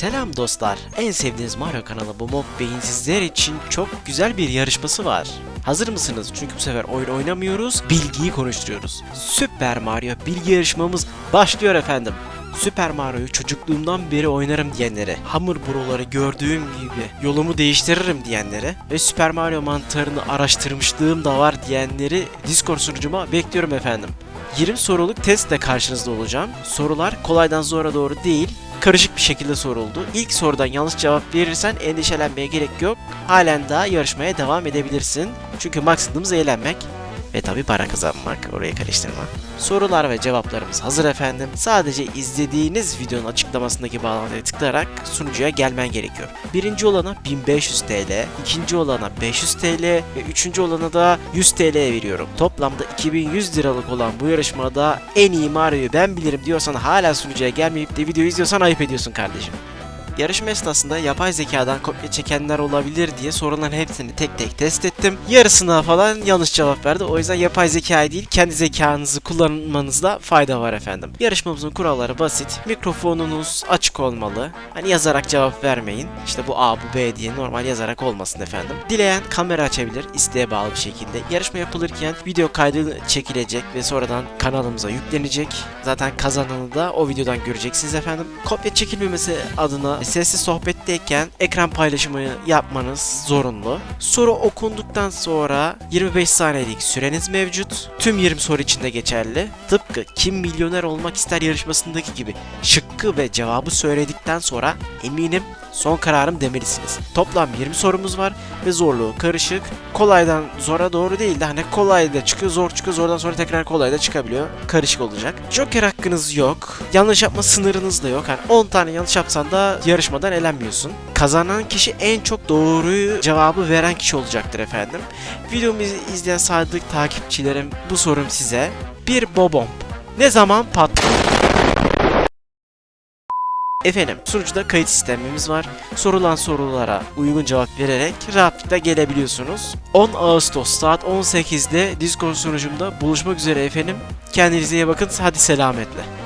Selam dostlar. En sevdiğiniz Mario kanalı bu Mob Bey'in sizler için çok güzel bir yarışması var. Hazır mısınız? Çünkü bu sefer oyun oynamıyoruz, bilgiyi konuşturuyoruz. Süper Mario bilgi yarışmamız başlıyor efendim. Süper Mario'yu çocukluğumdan beri oynarım diyenlere, hamur buraları gördüğüm gibi yolumu değiştiririm diyenlere ve Süper Mario mantarını araştırmışlığım da var diyenleri Discord sunucuma bekliyorum efendim. 20 soruluk testle karşınızda olacağım. Sorular kolaydan zora doğru değil, karışık bir şekilde soruldu. İlk sorudan yanlış cevap verirsen endişelenmeye gerek yok. Halen daha yarışmaya devam edebilirsin. Çünkü maksadımız eğlenmek ve tabi para kazanmak. Oraya karıştırma. Sorular ve cevaplarımız hazır efendim. Sadece izlediğiniz videonun açıklamasındaki bağlantıya tıklayarak sunucuya gelmen gerekiyor. Birinci olana 1500 TL, ikinci olana 500 TL ve üçüncü olana da 100 TL veriyorum. Toplamda 2100 liralık olan bu yarışmada en iyi Mario'yu ben bilirim diyorsan hala sunucuya gelmeyip de videoyu izliyorsan ayıp ediyorsun kardeşim. Yarışma esnasında yapay zekadan kopya çekenler olabilir diye soruların hepsini tek tek test ettim. Yarısına falan yanlış cevap verdi. O yüzden yapay zekayı değil kendi zekanızı kullanmanızda fayda var efendim. Yarışmamızın kuralları basit. Mikrofonunuz açık olmalı. Hani yazarak cevap vermeyin. İşte bu A bu B diye normal yazarak olmasın efendim. Dileyen kamera açabilir isteğe bağlı bir şekilde. Yarışma yapılırken video kaydı çekilecek ve sonradan kanalımıza yüklenecek. Zaten kazananı da o videodan göreceksiniz efendim. Kopya çekilmemesi adına sesli sohbetteyken ekran paylaşımı yapmanız zorunlu. Soru okunduktan sonra 25 saniyelik süreniz mevcut. Tüm 20 soru içinde geçerli. Tıpkı Kim Milyoner Olmak ister yarışmasındaki gibi şıkkı ve cevabı söyledikten sonra eminim son kararım demelisiniz. Toplam 20 sorumuz var ve zorluğu karışık. Kolaydan zora doğru değil de hani kolay da çıkıyor zor çıkıyor zordan sonra tekrar kolay da çıkabiliyor. Karışık olacak. Joker hakkınız yok. Yanlış yapma sınırınız da yok. Hani 10 tane yanlış yapsan da yarışmadan elenmiyorsun. Kazanan kişi en çok doğruyu cevabı veren kişi olacaktır efendim. Videomu iz- izleyen sadık takipçilerim bu sorum size. Bir bobom ne zaman patlıyor? Efendim, sunucuda kayıt sistemimiz var. Sorulan sorulara uygun cevap vererek rahatlıkla gelebiliyorsunuz. 10 Ağustos saat 18'de Discord sunucumda buluşmak üzere efendim. Kendinize iyi bakın. Hadi selametle.